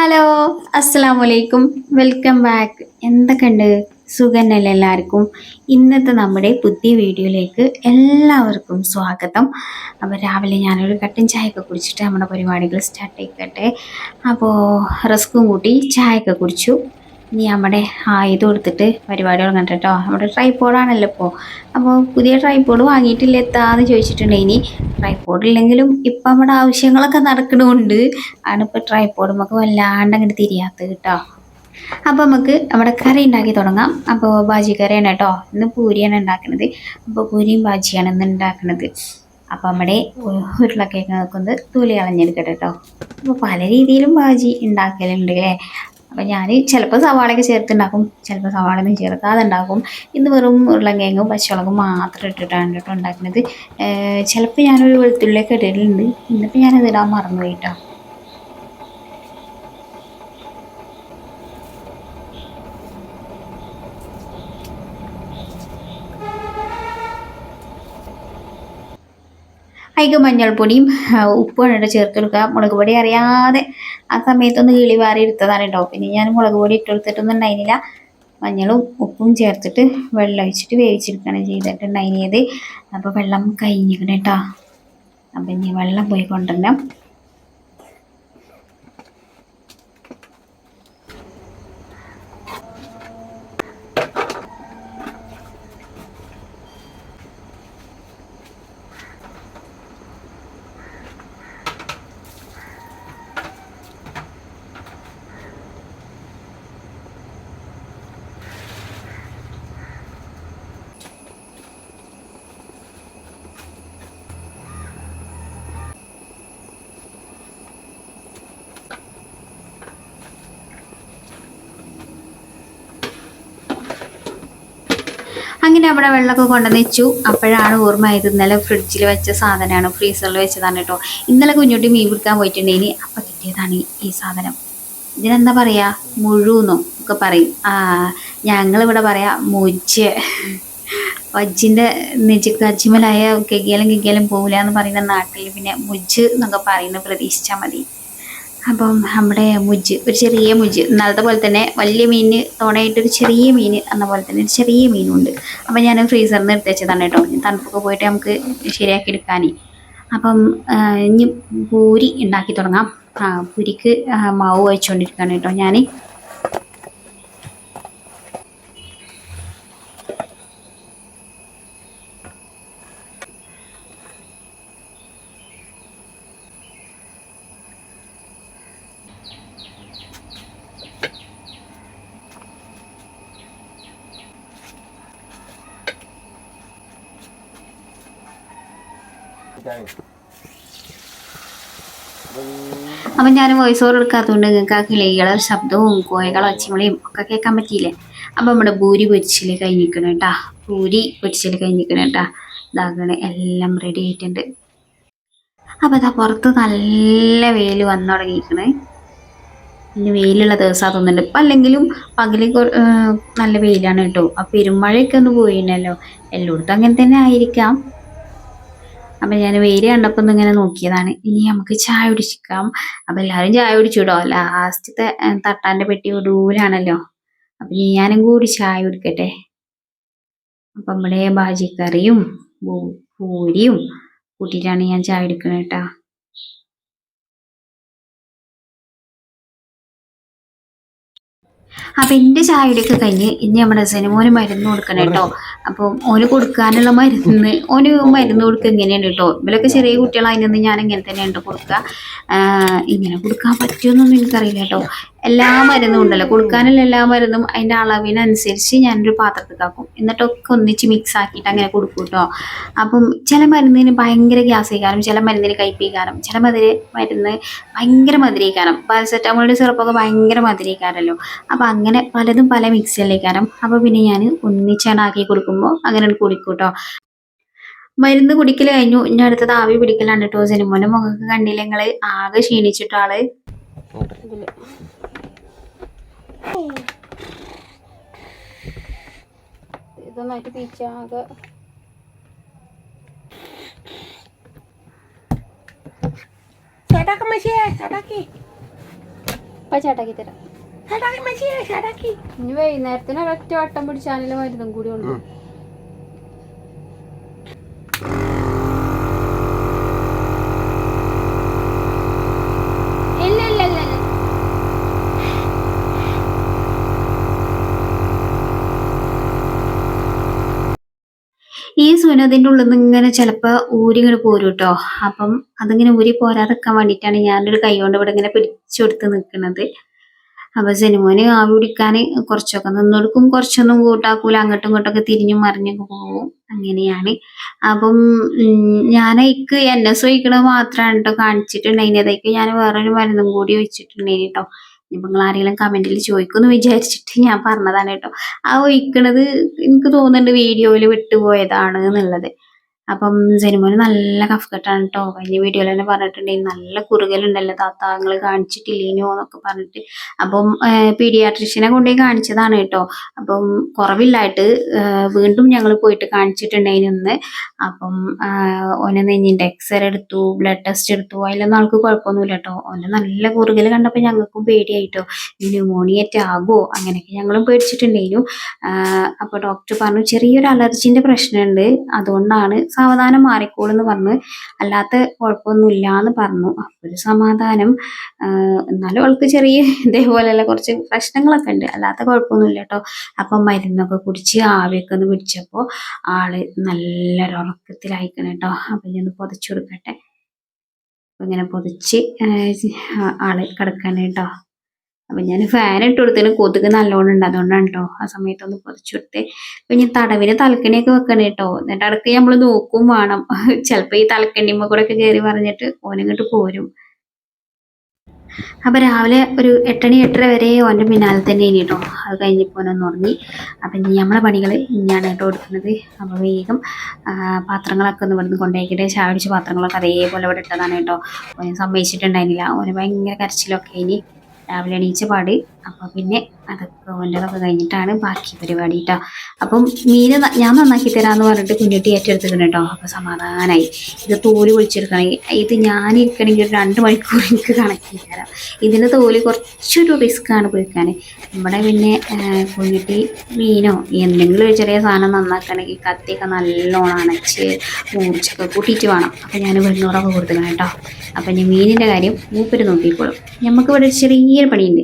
Hello അസ്സാം വലൈക്കും welcome back. എന്തൊക്കെയുണ്ട്? സുഖന്നല്ലേ എല്ലാവർക്കും? ഇന്നത്തെ നമ്മുടെ പുതിയ വീഡിയോയിലേക്ക് എല്ലാവർക്കും സ്വാഗതം. അപ്പോൾ രാവിലെ ഞാനൊരു കട്ടൻ ചായയൊക്കെ കുടിച്ചിട്ട് നമ്മുടെ പരിപാടികൾ സ്റ്റാർട്ട് ചെയ്യിക്കട്ടെ അപ്പോൾ റസ്കും കൂട്ടി ചായയൊക്കെ കുടിച്ചു. ഇനി നമ്മുടെ ആ ഇത് കൊടുത്തിട്ട് പരിപാടി തുടങ്ങട്ടെ കേട്ടോ നമ്മുടെ ട്രൈപ്പോഡാണല്ലോ ഇപ്പോൾ അപ്പോൾ പുതിയ ട്രൈപ്പോഡ് വാങ്ങിയിട്ടില്ല എത്താന്ന് ചോദിച്ചിട്ടുണ്ട് ഇനി ട്രൈപ്പോഡ് ഇല്ലെങ്കിലും ഇപ്പം നമ്മുടെ ആവശ്യങ്ങളൊക്കെ നടക്കണമുണ്ട് ആണ് ഇപ്പോൾ ട്രൈപ്പോഡ് നമുക്ക് വല്ലാണ്ട് അങ്ങോട്ട് തിരിയാത്തത് കേട്ടോ. അപ്പോൾ നമുക്ക് നമ്മുടെ കറി ഉണ്ടാക്കി തുടങ്ങാം. അപ്പോൾ ബാജി കറിയാണ് കേട്ടോ. ഇന്ന് പൂരിയാണ് ഉണ്ടാക്കുന്നത് അപ്പോൾ പൂരിയും ബാജിയാണ് ഇന്ന് ഉണ്ടാക്കുന്നത് അപ്പോൾ നമ്മുടെ ഉരുളക്കിഴങ്ങ് നോക്കുന്നത് തൊലി കളഞ്ഞെടുക്കട്ടെ കേട്ടോ. അപ്പോൾ പല രീതിയിലും ബാജി ഉണ്ടാക്കലുണ്ട് അല്ലേ? അപ്പോൾ ഞാൻ ചിലപ്പോൾ സവാളയൊക്കെ ചേർത്തുണ്ടാക്കും. ചിലപ്പോൾ സവാള ഒന്നും ചേർക്കാതെ ഉണ്ടാക്കും ഇന്ന് വെറും ഉരുളക്കിഴങ്ങും പച്ചമുളകും മാത്രം ഇട്ടിട്ടാണ് കേട്ടോ ഉണ്ടാക്കുന്നത്. ചിലപ്പോൾ ഞാനൊരു വെളുത്തുള്ളിയൊക്കെ ഇടലുണ്ട്. ഇന്നിപ്പോൾ ഞാനത് ഇടാൻ മറന്നു കേട്ടോ അതിക്ക് മഞ്ഞൾപ്പൊടിയും ഉപ്പും ഇട്ട് ചേർത്ത് കൊടുക്കുക മുളക് പൊടി അറിയാതെ ആ സമയത്തൊന്ന് കിളി വാറി എടുത്തതാണ് കേട്ടോ. പിന്നെ ഞാൻ മുളക് പൊടി ഇട്ട് കൊടുത്തിട്ടൊന്നും ഉണ്ടായിരുന്നില്ല മഞ്ഞളും ഉപ്പും ചേർത്തിട്ട് വെള്ളം ഒഴിച്ചിട്ട് വേവിച്ചെടുക്കുകയാണ് ചെയ്തിട്ടുണ്ടായിരുന്നത്. അപ്പോൾ വെള്ളം കഴിഞ്ഞിരിക്കണം കേട്ടോ. അപ്പം ഇനി വെള്ളം പോയി കൊണ്ടുവരണം. അങ്ങനെ അവിടെ വെള്ളമൊക്കെ കൊണ്ടുവന്ന് വെച്ചു. അപ്പോഴാണ് ഓർമ്മ ആയത് ഇന്നലെ ഫ്രിഡ്ജിൽ വെച്ച സാധനമാണ് ഫ്രീസറിൽ വെച്ചതാണ് കേട്ടോ. ഇന്നലെ കുഞ്ഞുട്ടി മീൻ പിടിക്കാൻ പോയിട്ടുണ്ടെങ്കിൽ അപ്പം കിട്ടിയതാണ് ഈ- സാധനം. ഇതിനെന്താ പറയുക മുഴുവെന്നോ ഒക്കെ പറയും. ഞങ്ങളിവിടെ പറയാം മുജ്ജ് വജ്ജിന്റെ നെജുക്ക് അജ്മലായ കെക്കിയാലും കെകിയാലും പോകില്ല എന്ന് പറയുന്ന നാട്ടിൽ പിന്നെ മുജ്ജ് എന്നൊക്കെ പറയുന്നത് പ്രതീക്ഷിച്ചാൽ മതി. അപ്പം നമ്മുടെ മുജ്ജ് ഒരു ചെറിയ മുജ്ജ് ഇന്നലത്തെ പോലെ തന്നെ വലിയ മീനിന് തോണയായിട്ടൊരു ചെറിയ മീൻ എന്ന പോലെ തന്നെ ഒരു ചെറിയ മീനുണ്ട്. അപ്പം ഞാൻ ഫ്രീസറിൽ നിന്ന് എടുത്ത് വെച്ചതാണ് കേട്ടോ. തണുപ്പൊക്കെ പോയിട്ട് നമുക്ക് ശരിയാക്കി എടുക്കാനേ. അപ്പം ഇനി പൂരി ഉണ്ടാക്കി തുടങ്ങാം. പൂരിക്ക് മാവ് വെച്ചുകൊണ്ടിരിക്കുകയാണ് കേട്ടോ ഞാൻ അപ്പം ഞാൻ വോയിസ് ഓവർ എടുക്കാത്തതുകൊണ്ട് നിങ്ങൾക്ക് ആ കിളികളെ ശബ്ദവും കോയകളെ ഒച്ചമളിയും ഒക്കെ കേൾക്കാൻ പറ്റിയില്ലേ? അപ്പം നമ്മുടെ ഭൂരി പൊരിച്ചിൽ കഴിഞ്ഞിരിക്കണം കേട്ടാ. പൂരി പൊരിച്ചിൽ കഴിഞ്ഞിരിക്കണം കേട്ടാ. ഇതാകണ എല്ലാം റെഡി ആയിട്ടുണ്ട്. അപ്പം അതാ പുറത്ത് നല്ല വെയിൽ വന്നു തുടങ്ങിയിരിക്കണേ. പിന്നെ വെയിലുള്ള ദിവസമാണ് തോന്നുന്നുണ്ട് ഇപ്പം അല്ലെങ്കിലും പകൽ നല്ല വെയിലാണ് കേട്ടോ. ആ പെരുമഴയൊക്കെ ഒന്ന് പോയിനല്ലോ എല്ലായിടത്തും അങ്ങനെ തന്നെ ആയിരിക്കാം. അപ്പം ഞാൻ വെയിൽ കണ്ടപ്പോൾ ഇങ്ങനെ നോക്കിയതാണ്. ഇനി നമുക്ക് ചായ കുടിച്ചിക്കാം. അപ്പം എല്ലാവരും ചായ കുടിച്ചുവിടോ ലാസ്റ്റത്തെ തട്ടാന്റെ പെട്ടി ഒടുവിലാണല്ലോ. അപ്പം ഞാനും കൂടി ചായ കുടിക്കട്ടെ. അപ്പം നമ്മുടെ ബാജിക്കറിയും പൂരിയും കൂട്ടിയിട്ടാണ് ഞാൻ ചായ എടുക്കുന്നത് കേട്ടോ അപ്പം എന്റെ ചായ കുടിയൊക്കെ കഴിഞ്ഞ് ഇനി നമ്മുടെ സിനിമോന് മരുന്ന് കൊടുക്കണം കേട്ടോ അപ്പം ഓന് കൊടുക്കാനുള്ള മരുന്ന് ഓന് മരുന്ന് കൊടുക്കുക എങ്ങനെയുണ്ട് കേട്ടോ. ഇവരൊക്കെ ചെറിയ കുട്ടികളായതിനൊന്നും ഞാൻ ഇങ്ങനെ തന്നെയാണ് കൊടുക്കുക. ഇങ്ങനെ കൊടുക്കാൻ പറ്റുമെന്നൊന്നും എനിക്കറിയില്ല കേട്ടോ. എല്ലാ മരുന്നും ഉണ്ടല്ലോ. കൊടുക്കാനുള്ള എല്ലാ മരുന്നും അതിന്റെ അളവിനനുസരിച്ച് ഞാനൊരു പാത്രത്തിലാക്കും എന്നിട്ടൊക്കെ ഒന്നിച്ച് മിക്സ് ആക്കിയിട്ട് അങ്ങനെ കൊടുക്കും കേട്ടോ അപ്പം ചില മരുന്നിന് ഭയങ്കര ഗ്യാസ് കഴിക്കാനും ചില മരുന്നിന് കയ്പിക്കാനും ചില മധുര മരുന്ന് ഭയങ്കര മധുരയിക്കാനും പാരസെറ്റാമോളിന്റെ സിറപ്പൊക്കെ ഭയങ്കര മധുരയിക്കാറല്ലോ അപ്പം അങ്ങനെ പലതും പല മിക്സിലേക്കാരം അപ്പോൾ പിന്നെ ഞാൻ ഒന്നിച്ചാണ് ആക്കി കൊടുക്കുമ്പോൾ അങ്ങനെ കുടിക്കും കേട്ടോ മരുന്ന് കുടിക്കൽ കഴിഞ്ഞു. ഇനി അടുത്തത് ആവി പിടിക്കലാണ് കേട്ടോ സിനിമോന്റെ മുഖമൊക്കെ കണ്ടില്ല ആകെ ക്ഷീണിച്ചിട്ടോ ആൾ. ഇതൊന്നായിട്ട് പീച്ചാകെ മഷിയെ ചേട്ടാക്കി ഇപ്പൊ ചേട്ടാക്കി തരാം. ഇനി വൈകുന്നേരത്തിന് ഒരൊറ്റ വട്ടം പിടിച്ചാലും മരുന്നും കൂടി ഉണ്ട് ഈ സുനതിന്റെ ഉള്ളിൽ നിന്ന് ഇങ്ങനെ ചിലപ്പോൾ ഊരി ഇങ്ങനെ പോരും കേട്ടോ അപ്പം അതിങ്ങനെ ഊരി പോരാതെക്കാൻ വേണ്ടിയിട്ടാണ് ഞാനൊരു കൈ കൊണ്ട് ഇവിടെ ഇങ്ങനെ പിടിച്ചെടുത്ത് നിൽക്കുന്നത് അപ്പം സിനിമോന് ആവി പിടിക്കാൻ കുറച്ചൊക്കെ നിന്നോടുക്കും കുറച്ചൊന്നും കൂട്ടാക്കൂല. അങ്ങോട്ടും ഇങ്ങോട്ടൊക്കെ തിരിഞ്ഞും മറിഞ്ഞൊക്കെ പോകും അങ്ങനെയാണ്. അപ്പം ഞാൻ ഇക്ക് എൻ എസ് ഒഴിക്കണ മാത്രമാണ് കേട്ടോ കാണിച്ചിട്ടുണ്ടായിന്. അതൊക്കെ ഞാൻ വേറൊരു മരുന്നും കൂടി ഒഴിച്ചിട്ടുണ്ടായിരുന്നു കേട്ടോ ഇനിയിപ്പോൾ നിങ്ങൾ ആരെങ്കിലും കമന്റിൽ ചോദിക്കുമെന്ന് വിചാരിച്ചിട്ട് ഞാൻ പറഞ്ഞതാണ് കേട്ടോ. ആ ഒഴിക്കണത് എനിക്ക് തോന്നുന്നുണ്ട് വീഡിയോയിൽ വിട്ടുപോയതാണ് എന്നുള്ളത്. അപ്പം ജനിമോന് നല്ല കഫ്കെട്ടാണ് കേട്ടോ കഴിഞ്ഞ വീഡിയോയിൽ തന്നെ പറഞ്ഞിട്ടുണ്ടെങ്കിൽ നല്ല കുറുകലുണ്ടല്ലോ താത്ത നിങ്ങൾ കാണിച്ചിട്ടില്ലേനോ എന്നൊക്കെ പറഞ്ഞിട്ട്. അപ്പം പീഡിയാട്രിഷ്യനെ കൊണ്ടുപോയി കാണിച്ചതാണ് കേട്ടോ. അപ്പം കുറവില്ലായിട്ട് വീണ്ടും ഞങ്ങൾ പോയിട്ട് കാണിച്ചിട്ടുണ്ടായിരുന്നു അപ്പം ഓനെ നെഞ്ഞിന്റെ എക്സ്റേ എടുത്തു ബ്ലഡ് ടെസ്റ്റ് എടുത്തു അതിലൊന്നും ആൾക്ക് കുഴപ്പമൊന്നുമില്ല കേട്ടോ ഓനെ നല്ല കുറുകൽ കണ്ടപ്പോൾ ഞങ്ങൾക്കും പേടിയായിട്ടോ. ന്യൂമോണിയറ്റ് ആകുമോ അങ്ങനെയൊക്കെ ഞങ്ങളും പേടിച്ചിട്ടുണ്ടേനു അപ്പോൾ ഡോക്ടർ പറഞ്ഞു ചെറിയൊരു അലർജിന്റെ പ്രശ്നമുണ്ട്. അതുകൊണ്ടാണ് സാവധാനം മാറിക്കോളെന്ന് പറഞ്ഞു അല്ലാത്ത കുഴപ്പമൊന്നുമില്ല എന്ന് പറഞ്ഞു. അപ്പോൾ ഒരു സമാധാനം. എന്നാലും അവൾക്ക് ചെറിയ ഇതേപോലെയുള്ള കുറച്ച് പ്രശ്നങ്ങളൊക്കെ ഉണ്ട്. അല്ലാത്ത കുഴപ്പമൊന്നുമില്ല കേട്ടോ അപ്പം മരുന്നൊക്കെ കുടിച്ച് ആവിയൊക്കെ ഒന്ന് പിടിച്ചപ്പോൾ ആൾ നല്ലൊരു ഉറക്കത്തിലായിക്കണം കേട്ടോ. അപ്പം ഒന്ന് പുതച്ചു കൊടുക്കട്ടെ. അപ്പം ഇങ്ങനെ പൊതിച്ച് ആൾ കിടക്കാൻ കേട്ടോ. അപ്പം ഞാൻ ഫാൻ ഇട്ട് കൊടുത്തതിന് കൊതുക് നല്ലോണം ഉണ്ട്. അതുകൊണ്ടാണ് കേട്ടോ ആ സമയത്തൊന്ന് പൊതിച്ചു കൊടുത്തേ. അപ്പം ഞാൻ തടവിന് തലക്കണിയൊക്കെ വെക്കണേ കേട്ടോ. എന്നിട്ട് അടക്ക് നമ്മൾ നോക്കും വേണം. ചിലപ്പോൾ ഈ തലക്കണിമ്മ കൂടെ ഒക്കെ കയറി പറഞ്ഞിട്ട് ഓനങ്ങോട്ട് പോരും. അപ്പം രാവിലെ ഒരു എട്ടണി എട്ടര വരെ ഓന്റെ പിന്നാലെ തന്നെ ഇനി കേട്ടോ അത് കഴിഞ്ഞപ്പോൾ ഓനൊന്ന് ഉറങ്ങി. അപ്പം ഇനി നമ്മളെ പണികൾ ഇനിയാണ് കേട്ടോ എടുക്കുന്നത്. അപ്പോൾ വേഗം പാത്രങ്ങളൊക്കെ ഒന്ന് ഇവിടുന്ന് കൊണ്ടുപോയിക്കിട്ട്. ചായ പാത്രങ്ങളൊക്കെ അതേപോലെ ഇവിടെ ഇട്ടതാണ് കേട്ടോ. ഓന് സമ്മതിച്ചിട്ടുണ്ടായിരുന്നില്ല. ഓന് ഭയങ്കര കരച്ചിലൊക്കെ ഇനി രാവിലെ എണീച്ച പാട് അപ്പോൾ പിന്നെ അതൊക്കെ ഓന്റെതൊക്കെ കഴിഞ്ഞിട്ടാണ് ബാക്കി പരിപാടി കേട്ടോ അപ്പം മീൻ ഞാൻ നന്നാക്കി തരാമെന്ന് പറഞ്ഞിട്ട് കുഞ്ഞുട്ടി ഏറ്റെടുത്തിട്ടുണ്ട് കേട്ടോ അപ്പോൾ സമാധാനമായി ഇത് തോൽ പൊളിച്ചെടുക്കണമെങ്കിൽ ഇത് ഞാൻ ഇരിക്കണമെങ്കിൽ ഒരു രണ്ട് മണിക്കൂർ എനിക്ക് കണക്കി തരാം ഇതിന്റെ തോൽ കുറച്ചൊരു റിസ്ക്കാണ് പൊരിക്കാൻ നമ്മുടെ പിന്നെ കുഞ്ഞുട്ടി മീനോ എന്തെങ്കിലും ഒരു ചെറിയ സാധനം നന്നാക്കണമെങ്കിൽ കത്തിയൊക്കെ നല്ലോണം അണച്ച് മൂർച്ചൊക്കെ കൂട്ടിയിട്ട് വേണം. അപ്പം ഞാൻ വെണ്ണൂറൊക്കെ കൊടുക്കണം കേട്ടോ അപ്പം ഞാൻ മീനിന്റെ കാര്യം മൂപ്പര് നോക്കിക്കോളും. നമുക്ക് ഇവിടെ ചെറിയൊരു പണിയുണ്ട്.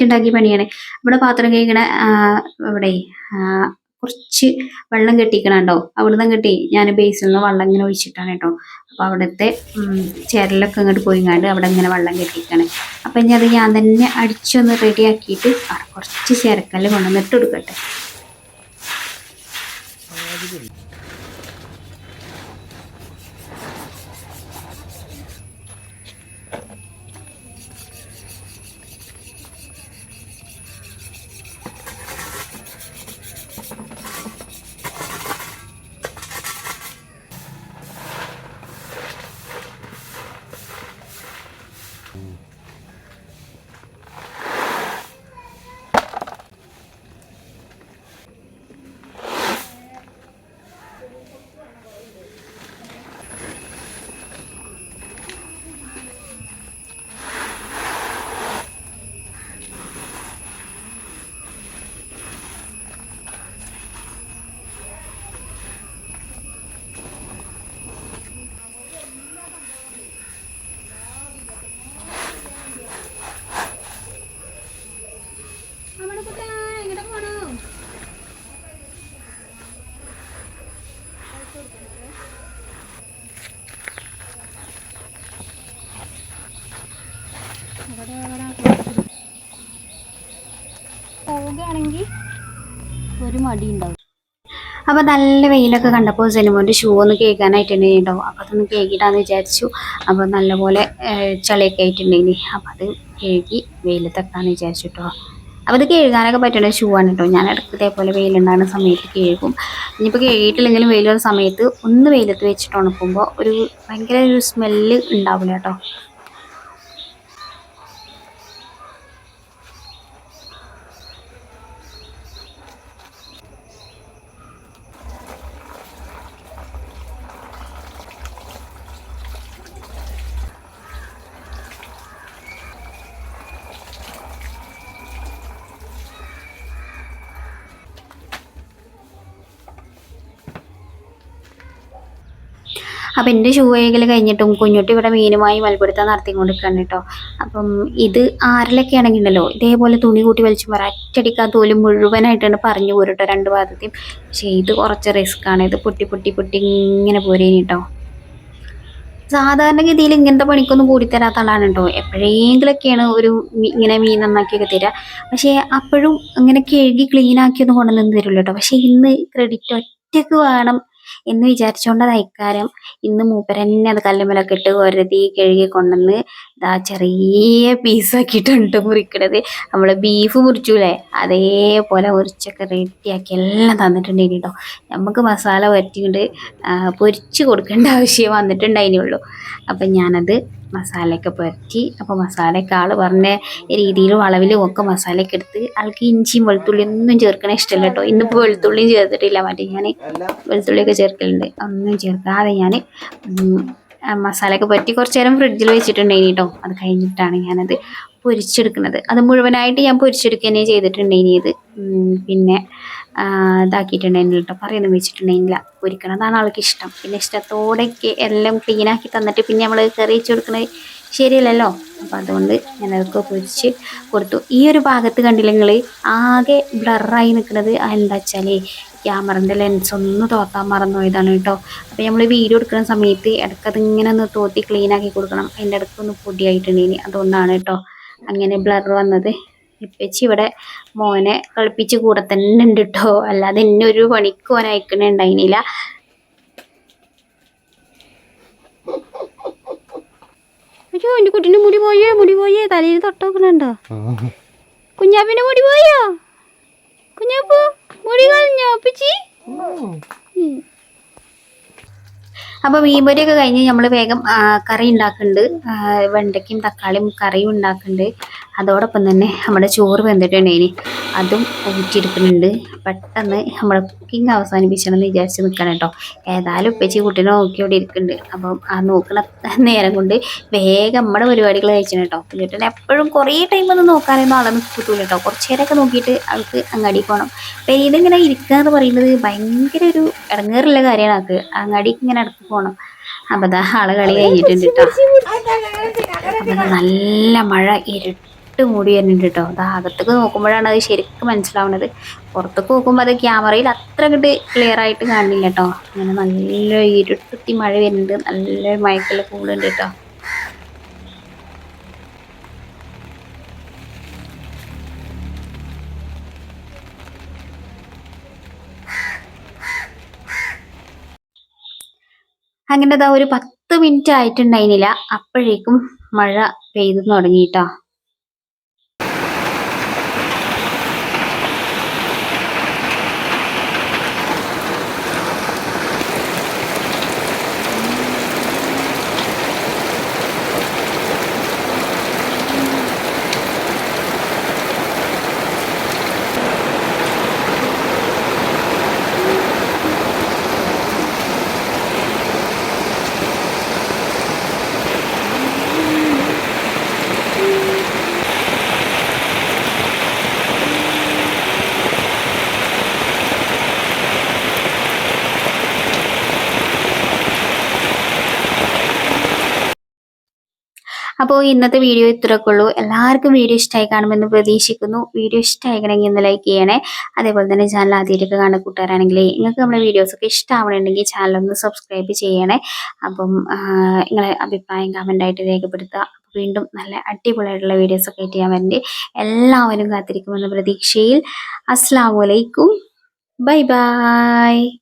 ഞാനായിട്ടുണ്ടാക്കിയ പണിയാണ്. ഇവിടെ പാത്രം കഴിക്കണ ഇവിടെ കുറച്ച് വെള്ളം കെട്ടിക്കണുണ്ടോ? അവിടുന്ന് കെട്ടി ഞാൻ ബേസിൽ നിന്ന് വെള്ളം ഇങ്ങനെ ഒഴിച്ചിട്ടാണ് കേട്ടോ. അപ്പോൾ അവിടുത്തെ ചേരലൊക്കെ അങ്ങോട്ട് പോയിങ്ങാണ്ട് അവിടെ ഇങ്ങനെ വെള്ളം കെട്ടിക്കാണ്. അപ്പം ഇനി അത് ഞാൻ തന്നെ അടിച്ചൊന്ന് റെഡിയാക്കിയിട്ട് കുറച്ച് ചേരക്കല്ല് കൊണ്ടുവന്നിട്ട് കൊടുക്കട്ടെ നമ്മുടെ കുട്ടാ എങ്ങോട്ട് പോണു പോവുകയാണെങ്കിൽ ഒരു മടി ഉണ്ടാവും അപ്പോൾ നല്ല വെയിലൊക്കെ കണ്ടപ്പോൾ സെലിമോന്റെ ഷൂ ഒന്ന് കേൾക്കാനായിട്ടുണ്ടായിട്ടോ അപ്പോൾ അതൊന്ന് കേൾക്കിയിട്ടാന്ന് വിചാരിച്ചു. അപ്പോൾ നല്ലപോലെ ചളിയൊക്കെ ആയിട്ടുണ്ടെങ്കിൽ അപ്പോൾ അത് കേൾക്കി വെയിലത്തെക്കാന്ന് വിചാരിച്ചു കേട്ടോ. അപ്പോൾ അത് കഴുകാനൊക്കെ പറ്റുന്ന ഷൂ ആണ് കേട്ടോ. ഞാൻ ഇടയ്ക്ക് ഇതേപോലെ വെയിലുണ്ടാകുന്ന സമയത്ത് കഴുകും ഇനിയിപ്പോൾ കഴുകിയിട്ടില്ലെങ്കിലും വെയിലുള്ള സമയത്ത് ഒന്ന് വെയിലത്ത് വെച്ചിട്ട് ഉണക്കുമ്പോൾ ഒരു ഭയങ്കര ഒരു സ്മെല്ല് ഉണ്ടാവില്ല കേട്ടോ. അപ്പം എന്റെ ഷൂ കഴുകൽ കഴിഞ്ഞിട്ടും കുഞ്ഞുട്ടി ഇവിടെ മീനുമായി മൽപ്പിടുത്തം നടത്തിക്കൊണ്ടിരിക്കുകയാണ് കേട്ടോ അപ്പം ഇത് ആരിലൊക്കെ ആണെങ്കിൽ ഉണ്ടല്ലോ ഇതേപോലെ തുണി കൂട്ടി വലിച്ചു പറ അറ്റടിക്ക് ആ തോൽ മുഴുവനായിട്ടാണ് പറഞ്ഞു പോരട്ടോ രണ്ട് ഭാഗത്തെയും. പക്ഷേ ഇത് കുറച്ച് റിസ്ക്കാണ് ഇത് പൊട്ടി പൊട്ടി പൊട്ടി ഇങ്ങനെ പോരേനി കേട്ടോ സാധാരണഗതിയിൽ ഇങ്ങനത്തെ പണിക്കൊന്നും കൂടി തരാത്ത ആളാണ് കേട്ടോ എപ്പോഴെങ്കിലൊക്കെയാണ് ഒരു ഇങ്ങനെ മീൻ നന്നാക്കിയൊക്കെ തരിക പക്ഷേ അപ്പോഴും അങ്ങനെ കഴുകി ക്ലീൻ ആക്കിയൊന്നും കൊണ്ടുവന്നു കേട്ടോ പക്ഷേ ഇന്ന് ക്രെഡിറ്റ് ഒറ്റയ്ക്ക് വേണം എന്ന് വിചാരിച്ചുകൊണ്ട് അത് അയക്കാരം ഇന്ന് മൂപ്പരന്നെ അത് കല്ലുമ്മലൊക്കെ ഇട്ട് ഒരതി കഴുകി കൊണ്ടുവന്ന് ഇതാ ചെറിയ പീസാക്കിയിട്ടുണ്ട് മുറിക്കണത്. നമ്മൾ ബീഫ് മുറിച്ചൂലേ? അതേപോലെ മുറിച്ചൊക്കെ റെഡിയാക്കി എല്ലാം തന്നിട്ടുണ്ട് ഇനി കേട്ടോ നമുക്ക് മസാല പറ്റിയിട്ട് പൊരിച്ച് കൊടുക്കേണ്ട ആവശ്യം വന്നിട്ടുണ്ടായിരുന്നുള്ളൂ അപ്പം ഞാനത് മസാലയൊക്കെ പുരട്ടി. അപ്പോൾ മസാലയൊക്കെ ആൾ പറഞ്ഞ രീതിയിലും അളവിലും ഒക്കെ മസാലയൊക്കെ എടുത്ത് ആൾക്ക് ഇഞ്ചിയും വെളുത്തുള്ളിയും ഒന്നും ചേർക്കണ ഇഷ്ടമല്ല കേട്ടോ. ഇന്നിപ്പോൾ വെളുത്തുള്ളിയും ചേർത്തിട്ടില്ല. മറ്റേ ഞാൻ വെളുത്തുള്ളിയൊക്കെ ചേർക്കലുണ്ട്. ഒന്നും ചേർക്കാതെ ഞാൻ മസാലയൊക്കെ പറ്റി കുറച്ച് നേരം ഫ്രിഡ്ജിൽ വെച്ചിട്ടുണ്ടായിരുന്നു കേട്ടോ. അത് കഴിഞ്ഞിട്ടാണ് ഞാനത് പൊരിച്ചെടുക്കുന്നത്. അത് മുഴുവനായിട്ട് ഞാൻ ചെയ്തിട്ടുണ്ടായിനി ഇത്. പിന്നെ ഇതാക്കിയിട്ടുണ്ടായിരുന്നില്ല കേട്ടോ പറയുന്നത് വെച്ചിട്ടുണ്ടായിരുന്നില്ല. പൊരിക്കണതാണ് ആൾക്ക് ഇഷ്ടം. പിന്നെ ഇഷ്ടത്തോടെയൊക്കെ എല്ലാം ക്ലീനാക്കി തന്നിട്ട് പിന്നെ നമ്മൾ കറി വെച്ച് കൊടുക്കുന്നത് ശരിയല്ലല്ലോ. അപ്പം അതുകൊണ്ട് ഞാൻ അതൊക്കെ പൊരിച്ച് കൊടുത്തു. ഈ ഒരു ഭാഗത്ത് കണ്ടില്ല നിങ്ങൾ ആകെ ബ്ലറായി നിൽക്കുന്നത് എന്താ വെച്ചാൽ ക്യാമറന്റെ ലെൻസ് ഒന്ന് തോത്താൻ മറന്നു പോയതാണ് കേട്ടോ. അപ്പോൾ നമ്മൾ വീഡിയോ എടുക്കുന്ന സമയത്ത് ഇടയ്ക്ക് അതിങ്ങനെ ഒന്ന് തോത്തി ക്ലീനാക്കി കൊടുക്കണം. അതിന്റെ ഇടയ്ക്ക് ഒന്ന് പൊടിയായിട്ടുണ്ടെങ്കിൽ അതുകൊണ്ടാണ് കേട്ടോ. അങ്ങനെ ബ്ലർ വന്നത്. ഇപ്പച്ചി ഇവിടെ മോനെ കളിപ്പിച്ച് കൂടെ തന്നെ ഉണ്ട് കേട്ടോ അല്ലാതെ എന്നെ ഒരു പണിക്ക് ഓൻ അയക്കണുണ്ടായിനില്ല അയ്യോ എന്റെ കുട്ടീന്റെ മുടി പോയേ മുടി പോയേ. തലയിൽ തൊട്ടോക്കണുണ്ടോ? കുഞ്ഞാപ്പിന്റെ മുടി പോയോ? കുഞ്ഞാപ്പു മുടി കളഞ്ഞോ അപ്പച്ചി അപ്പോൾ മീൻപൊരിയൊക്കെ കഴിഞ്ഞ് നമ്മൾ വേഗം കറി ഉണ്ടാക്കുന്നുണ്ട് വെണ്ടയ്ക്കയും തക്കാളിയും കറിയും ഉണ്ടാക്കുന്നുണ്ട് അതോടൊപ്പം തന്നെ നമ്മുടെ ചോറ് വെന്തിട്ടുണ്ടായിനി അതും ഊറ്റിയെടുക്കുന്നുണ്ട്. പെട്ടെന്ന് നമ്മുടെ കുക്കിംഗ് അവസാനിപ്പിക്കണം എന്ന് വിചാരിച്ച് നിൽക്കണം കേട്ടോ. ഏതായാലും ഉപ്പച്ചി കുട്ടീനെ നോക്കി ഇരിക്കുന്നുണ്ട്. അപ്പം ആ നോക്കണ നേരം കൊണ്ട് വേഗം നമ്മുടെ പരിപാടികൾ കഴിക്കണം കേട്ടോ. കുഞ്ഞുട്ടനെ എപ്പോഴും കുറേ ടൈം ഒന്നും നോക്കാനൊന്നും ആളെ കിട്ടൂല കേട്ടോ. കുറച്ച് നേരമൊക്കെ നോക്കിയിട്ട് ആൾക്ക് അങ്ങാടി പോകണം പെയ്ത് ഇങ്ങനെ ഇരിക്കുക എന്ന് പറയുന്നത് ഭയങ്കര ഒരു ഇടങ്ങേറുള്ള കാര്യമാണ് ആൾക്ക്. അങ്ങാടിക്ക് ഇങ്ങനെ അടുത്ത് പോകണം അപ്പം അതാ ആളെ കളി കഴിഞ്ഞിട്ടുണ്ട് കേട്ടോ. നല്ല മഴ ഇരുട്ട് മൂടി വരുന്നുണ്ട് കേട്ടോ. അത് അകത്തേക്ക് നോക്കുമ്പോഴാണ് അത് ശരിക്കും മനസ്സിലാവുന്നത്. പുറത്തേക്ക് നോക്കുമ്പോൾ അത് ക്യാമറയിൽ അത്ര കിട്ട് ക്ലിയർ ആയിട്ട് കാണില്ല കേട്ടോ. അങ്ങനെ നല്ല ഇരുട്ടി മഴ വരുന്നുണ്ട്. നല്ല മയക്കൽ കൂടുണ്ട് കേട്ടോ. അങ്ങനെ ഒരു പത്ത് മിനിറ്റ് ആയിട്ടുണ്ടായിരുന്നില്ല. അപ്പോഴേക്കും മഴ പെയ്തു തുടങ്ങിയിട്ടോ അപ്പോൾ ഇന്നത്തെ വീഡിയോ ഇത്രയൊക്കെ ഉള്ളൂ. എല്ലാവർക്കും വീഡിയോ ഇഷ്ടമായി കാണുമെന്ന് പ്രതീക്ഷിക്കുന്നു. വീഡിയോ ഇഷ്ടമായിക്കണമെങ്കിൽ ഒന്ന് ലൈക്ക് ചെയ്യണേ. അതേപോലെ തന്നെ ചാനൽ ആദ്യമായിട്ടൊക്കെ കാണുന്ന കൂട്ടുകാരാണെങ്കിൽ നിങ്ങൾക്ക് നമ്മുടെ വീഡിയോസൊക്കെ ഇഷ്ടമാവണമെങ്കിൽ ചാനൽ ഒന്ന് സബ്സ്ക്രൈബ് ചെയ്യണേ. അപ്പം നിങ്ങളെ അഭിപ്രായം കമന്റായിട്ട് രേഖപ്പെടുത്തുക. വീണ്ടും നല്ല അടിപൊളിയായിട്ടുള്ള വീഡിയോസൊക്കെ ആയിട്ട് ചെയ്യാൻ വേണ്ടി എല്ലാവരും കാത്തിരിക്കുമെന്ന പ്രതീക്ഷയിൽ. അസ്സാം വലൈക്കും ബൈ ബൈ.